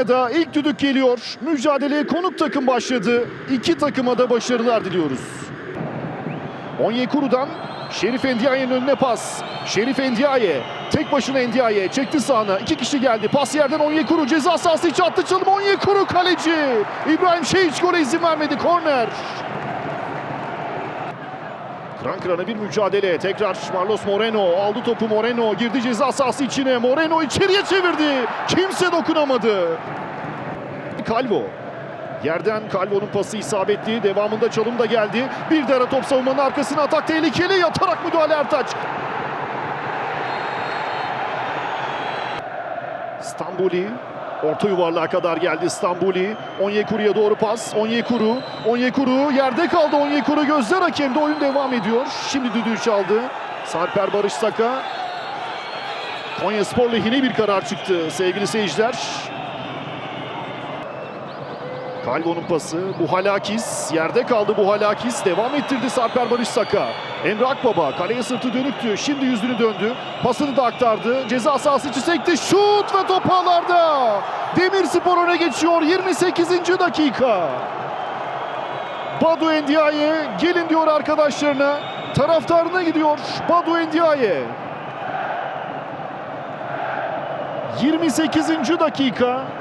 Arda ilk düdük geliyor. Mücadeleye konuk takım başladı. İki takıma da başarılar diliyoruz. Onyekuru'dan Şerif Endiaye'nin önüne pas. Şerif Endiaye tek başına Endiaye çekti sağına. İki kişi geldi. Pas yerden Onyekuru ceza sahası içi attı çalım. Onyekuru kaleci. İbrahim Şeyiç gole izin vermedi. Korner. Kıran kırana bir mücadele. Tekrar Marlos Moreno aldı topu Moreno. Girdi ceza sahası içine. Moreno içeriye çevirdi. Kimse dokunamadı. Calvo. Yerden Calvo'nun pası isabetli. Devamında çalım da geldi. Bir de ara top savunmanın arkasına atak tehlikeli. Yatarak müdahale Ertaç. Stambuli orta yuvarlığa kadar geldi Stambuli. Onyekuru'ya doğru pas. Onyekuru. Onyekuru yerde kaldı. Onyekuru gözler hakemde oyun devam ediyor. Şimdi düdüğü çaldı. Sarper Barış Saka. Konya Spor lehine bir karar çıktı sevgili seyirciler. Kalvo'nun pası. Buhalakis. Yerde kaldı Buhalakis. Devam ettirdi Sarper Barış Saka. Emre Akbaba kaleye sırtı dönüktü. Şimdi yüzünü döndü. Pasını da aktardı. Ceza sahası içi sekti. Şut ve top ağlarda. Demirspor öne geçiyor 28. dakika. Badu Endiaye gelin diyor arkadaşlarına. Taraftarına gidiyor Badu Endiaye. 28. dakika.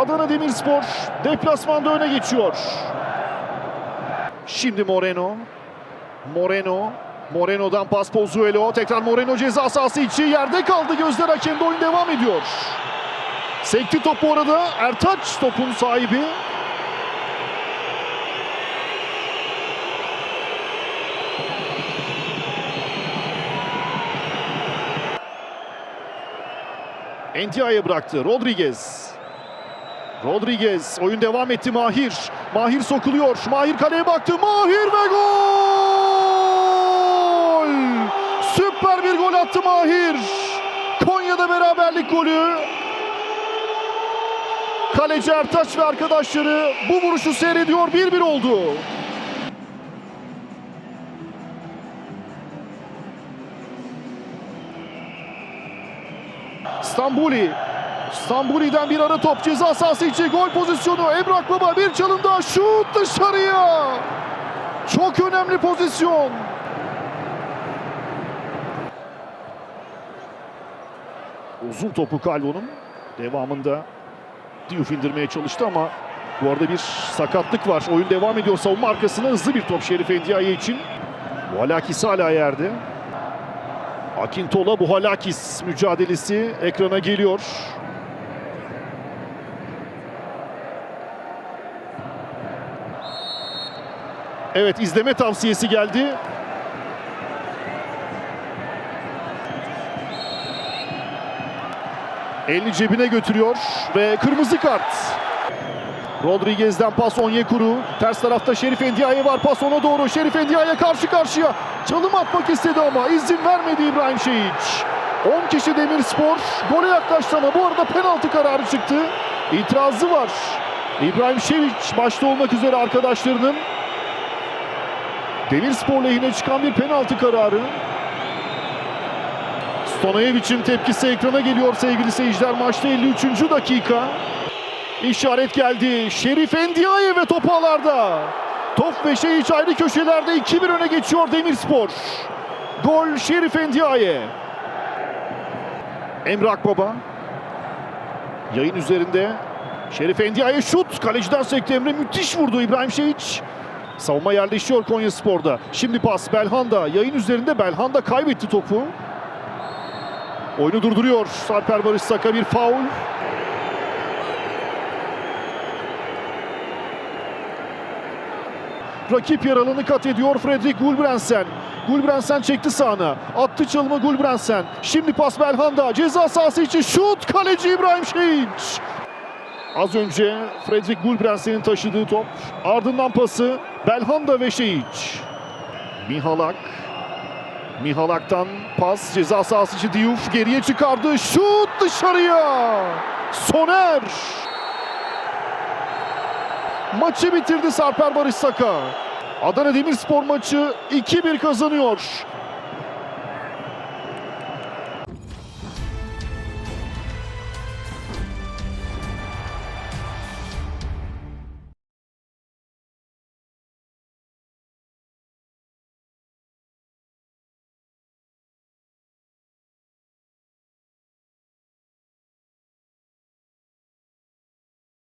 Adana Demirspor deplasmanda öne geçiyor. Şimdi Moreno. Moreno. Moreno'dan pas Pozuelo. Tekrar Moreno ceza sahası içi yerde kaldı. Gözler hakemde oyun devam ediyor. Sekti top bu arada. Ertaç topun sahibi. Entia'ya bıraktı. Rodriguez. Rodriguez. Oyun devam etti Mahir. Mahir sokuluyor. Mahir kaleye baktı. Mahir ve gol! Süper bir gol attı Mahir. Konya'da beraberlik golü. Kaleci Ertaç ve arkadaşları bu vuruşu seyrediyor. 1-1 oldu. Stambuli Stambuli'den bir ara top ceza sahası içi gol pozisyonu. Emrak Baba bir çalım daha şut dışarıya. Çok önemli pozisyon. Uzun topu Calvo'nun devamında Diouf indirmeye çalıştı ama bu arada bir sakatlık var. Oyun devam ediyor. Savunma arkasına hızlı bir top Şerif Endiaye için. Buhalakis hala yerde. Akintola Buhalakis mücadelesi ekrana geliyor. Evet izleme tavsiyesi geldi. Elini cebine götürüyor ve kırmızı kart. Rodriguez'den pas Onyekuru. Ters tarafta Şerif Endiaye var. Pas ona doğru. Şerif Endiaye karşı karşıya. Çalım atmak istedi ama izin vermedi İbrahim Şehiç. 10 kişi Demirspor gole yaklaştı ama bu arada penaltı kararı çıktı. İtirazı var. İbrahim Şehiç başta olmak üzere arkadaşlarının Demirspor lehine çıkan bir penaltı kararı. Stonayevic'in tepkisi ekrana geliyor sevgili seyirciler. Maçta 53. dakika. İşaret geldi. Şerif Endiaye ve top ağlarda. Top ve şey iç ayrı köşelerde 2-1 öne geçiyor Demirspor. Gol Şerif Endiaye. Emre Akbaba. Yayın üzerinde. Şerif Endiaye şut. Kaleciden sekti Emre. Müthiş vurdu İbrahim Şehiç. Savunma yerleşiyor Konya Spor'da. Şimdi pas Belhanda. Yayın üzerinde Belhanda kaybetti topu. Oyunu durduruyor. Sarper Barış Saka bir faul. Rakip yer alanı kat ediyor Fredrik Gulbrandsen. Gulbrandsen çekti sağına. Attı çalımı Gulbrandsen. Şimdi pas Belhanda. Ceza sahası için şut. Kaleci İbrahim Şehiç. Az önce Fredrik Gulbrandsen'in taşıdığı top. Ardından pası Belhanda ve Şehiç. Mihalak. Mihalak'tan pas ceza sahası içi Diouf geriye çıkardı. Şut dışarıya. Soner. Maçı bitirdi Sarper Barış Saka. Adana Demirspor maçı 2-1 kazanıyor.